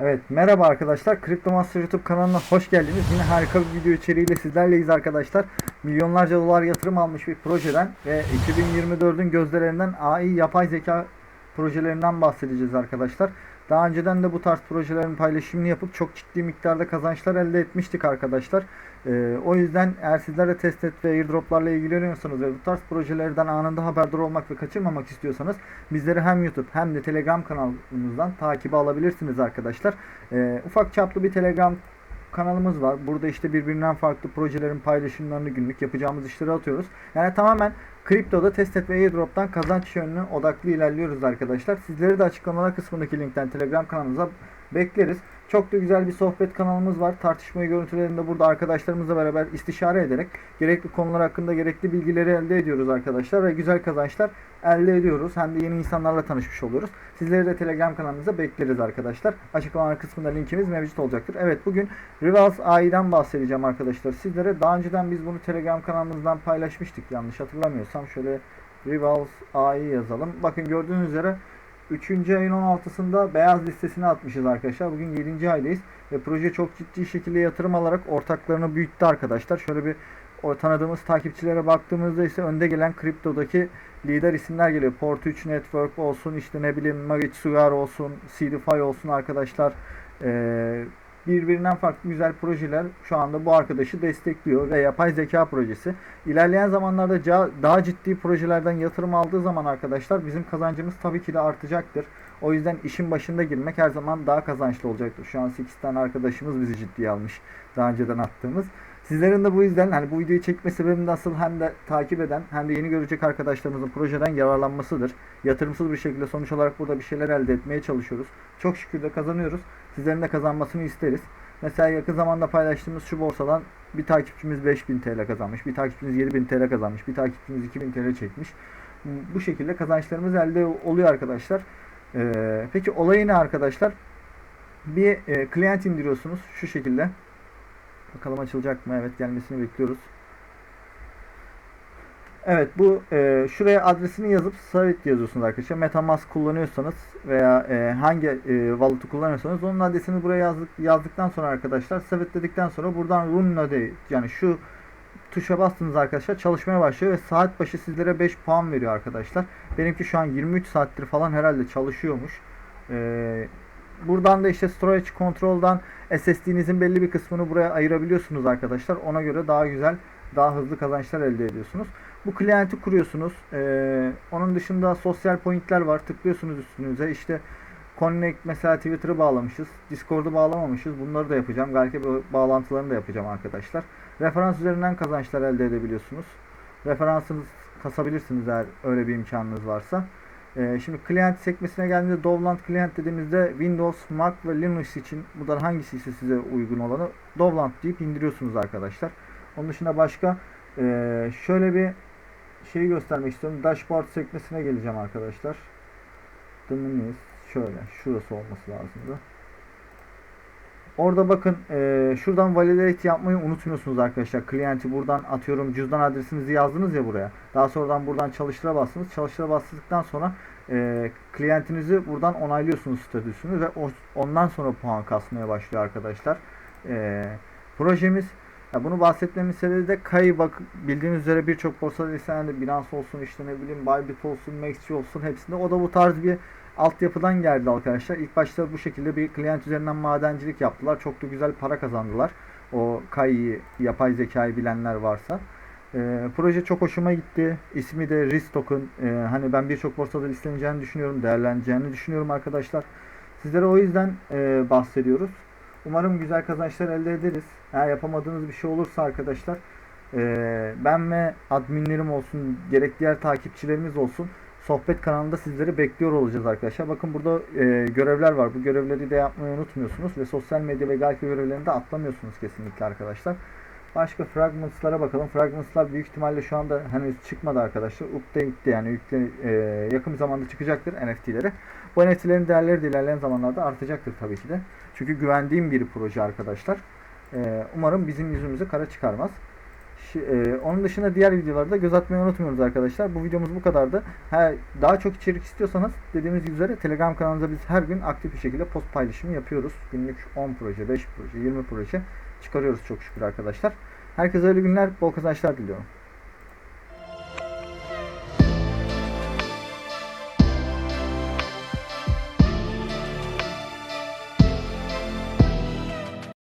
Evet merhaba arkadaşlar Crypto Master YouTube kanalına hoş geldiniz. Yine harika bir video içeriğiyle sizlerleyiz arkadaşlar. Milyonlarca dolar yatırım almış bir projeden ve 2024'ün gözlerinden AI yapay zeka projelerinden bahsedeceğiz arkadaşlar. Daha önceden de bu tarz projelerin paylaşımını yapıp çok ciddi miktarda kazançlar elde etmiştik arkadaşlar. Ee, o yüzden eğer sizler de testnet ve airdroplarla ilgileniyorsanız ve bu tarz projelerden anında haberdar olmak ve kaçırmamak istiyorsanız bizleri hem YouTube hem de Telegram kanalımızdan takibe alabilirsiniz arkadaşlar. Ee, ufak çaplı bir Telegram kanalımız var. Burada işte birbirinden farklı projelerin paylaşımlarını günlük yapacağımız işleri atıyoruz. Yani tamamen kriptoda testnet ve airdrop'tan kazanç yönüne odaklı ilerliyoruz arkadaşlar. Sizleri de açıklamalar kısmındaki linkten Telegram kanalımıza bekleriz. Çok da güzel bir sohbet kanalımız var. Tartışma görüntülerinde burada arkadaşlarımızla beraber istişare ederek gerekli konular hakkında gerekli bilgileri elde ediyoruz arkadaşlar ve güzel kazançlar elde ediyoruz. Hem de yeni insanlarla tanışmış oluyoruz. Sizleri de Telegram kanalımıza bekleriz arkadaşlar. Açıklamalar kısmında linkimiz mevcut olacaktır. Evet bugün Rivals AI'den bahsedeceğim arkadaşlar. Sizlere daha önceden biz bunu Telegram kanalımızdan paylaşmıştık yanlış hatırlamıyorsam. Şöyle Rivals AI yazalım. Bakın gördüğünüz üzere 3. ayın 16'sında beyaz listesine atmışız arkadaşlar. Bugün 7. aydayız ve proje çok ciddi şekilde yatırım alarak ortaklarını büyüttü arkadaşlar. Şöyle bir o tanıdığımız takipçilere baktığımızda ise önde gelen kriptodaki lider isimler geliyor. Port 3 Network olsun işte ne bileyim Magic Sugar olsun, CDFI olsun arkadaşlar. Ee, birbirinden farklı güzel projeler şu anda bu arkadaşı destekliyor ve yapay zeka projesi. İlerleyen zamanlarda daha ciddi projelerden yatırım aldığı zaman arkadaşlar bizim kazancımız tabii ki de artacaktır. O yüzden işin başında girmek her zaman daha kazançlı olacaktır. Şu an 8 tane arkadaşımız bizi ciddiye almış daha önceden attığımız. Sizlerin de bu yüzden hani bu videoyu çekme sebebim de asıl hem de takip eden hem de yeni görecek arkadaşlarımızın projeden yararlanmasıdır. Yatırımsız bir şekilde sonuç olarak burada bir şeyler elde etmeye çalışıyoruz. Çok şükür de kazanıyoruz. Sizlerin de kazanmasını isteriz. Mesela yakın zamanda paylaştığımız şu borsadan bir takipçimiz 5000 TL kazanmış, bir takipçimiz 7000 TL kazanmış, bir takipçimiz 2000 TL çekmiş. Bu şekilde kazançlarımız elde oluyor arkadaşlar. Ee, peki olayı ne arkadaşlar? Bir e, client indiriyorsunuz şu şekilde. Bakalım açılacak mı? Evet gelmesini bekliyoruz. Evet bu e, şuraya adresini yazıp Savit yazıyorsunuz arkadaşlar. Metamask kullanıyorsanız veya e, hangi e, wallet'ı kullanıyorsanız onun adresini buraya yazdık, yazdıktan sonra arkadaşlar Savit dedikten sonra buradan run node yani şu tuşa bastınız arkadaşlar çalışmaya başlıyor ve saat başı sizlere 5 puan veriyor arkadaşlar. Benimki şu an 23 saattir falan herhalde çalışıyormuş. Eee Buradan da işte storage control'dan SSD'nizin belli bir kısmını buraya ayırabiliyorsunuz arkadaşlar. Ona göre daha güzel, daha hızlı kazançlar elde ediyorsunuz. Bu klienti kuruyorsunuz. Ee, onun dışında sosyal pointler var. Tıklıyorsunuz üstünüze. İşte Connect mesela Twitter'ı bağlamışız. Discord'u bağlamamışız. Bunları da yapacağım. Bu bağlantılarını da yapacağım arkadaşlar. Referans üzerinden kazançlar elde edebiliyorsunuz. Referansınız kasabilirsiniz eğer öyle bir imkanınız varsa. Ee, şimdi client sekmesine geldiğimizde Dovland client dediğimizde Windows, Mac ve Linux için bunların hangisi ise size uygun olanı Dovland deyip indiriyorsunuz arkadaşlar. Onun dışında başka ee, şöyle bir şeyi göstermek istiyorum. Dashboard sekmesine geleceğim arkadaşlar. Dönümümüz şöyle. Şurası olması lazımdı. Orada bakın e, şuradan validate yapmayı unutmuyorsunuz arkadaşlar. Klienti buradan atıyorum cüzdan adresinizi yazdınız ya buraya. Daha sonradan buradan çalıştıra bastınız. Çalıştıra bastıktan sonra e, klientinizi buradan onaylıyorsunuz statüsünü ve ondan sonra puan kasmaya başlıyor arkadaşlar. E, projemiz ya bunu bahsetmemin sebebi de Kai bak bildiğiniz üzere birçok borsa listelerinde Binance olsun işte ne bileyim Bybit olsun Maxi olsun hepsinde o da bu tarz bir altyapıdan geldi arkadaşlar. İlk başta bu şekilde bir klient üzerinden madencilik yaptılar. Çok da güzel para kazandılar. O Kai'yi, yapay zekayı bilenler varsa. E, proje çok hoşuma gitti. İsmi de Risk Token. E, hani ben birçok borsada listeleneceğini düşünüyorum. Değerleneceğini düşünüyorum arkadaşlar. Sizlere o yüzden e, bahsediyoruz. Umarım güzel kazançlar elde ederiz. Eğer yapamadığınız bir şey olursa arkadaşlar e, ben ve adminlerim olsun, gerek diğer takipçilerimiz olsun sohbet kanalında sizleri bekliyor olacağız arkadaşlar. Bakın burada e, görevler var. Bu görevleri de yapmayı unutmuyorsunuz ve sosyal medya ve galki görevlerini de atlamıyorsunuz kesinlikle arkadaşlar. Başka fragments'lara bakalım. Fragments'lar büyük ihtimalle şu anda henüz çıkmadı arkadaşlar. Update'de yani yükle, e, yakın zamanda çıkacaktır NFT'leri. Bu NFT'lerin değerleri de ilerleyen zamanlarda artacaktır tabii ki de. Çünkü güvendiğim bir proje arkadaşlar. E, umarım bizim yüzümüzü kara çıkarmaz. şi- e, onun dışında diğer videolarda göz atmayı unutmuyoruz arkadaşlar. Bu videomuz bu kadardı. Ha, daha çok içerik istiyorsanız dediğimiz üzere Telegram kanalımızda biz her gün aktif bir şekilde post paylaşımı yapıyoruz. Günlük 10 proje, 5 proje, 20 proje çıkarıyoruz çok şükür arkadaşlar. Herkese öyle günler, bol kazançlar diliyorum.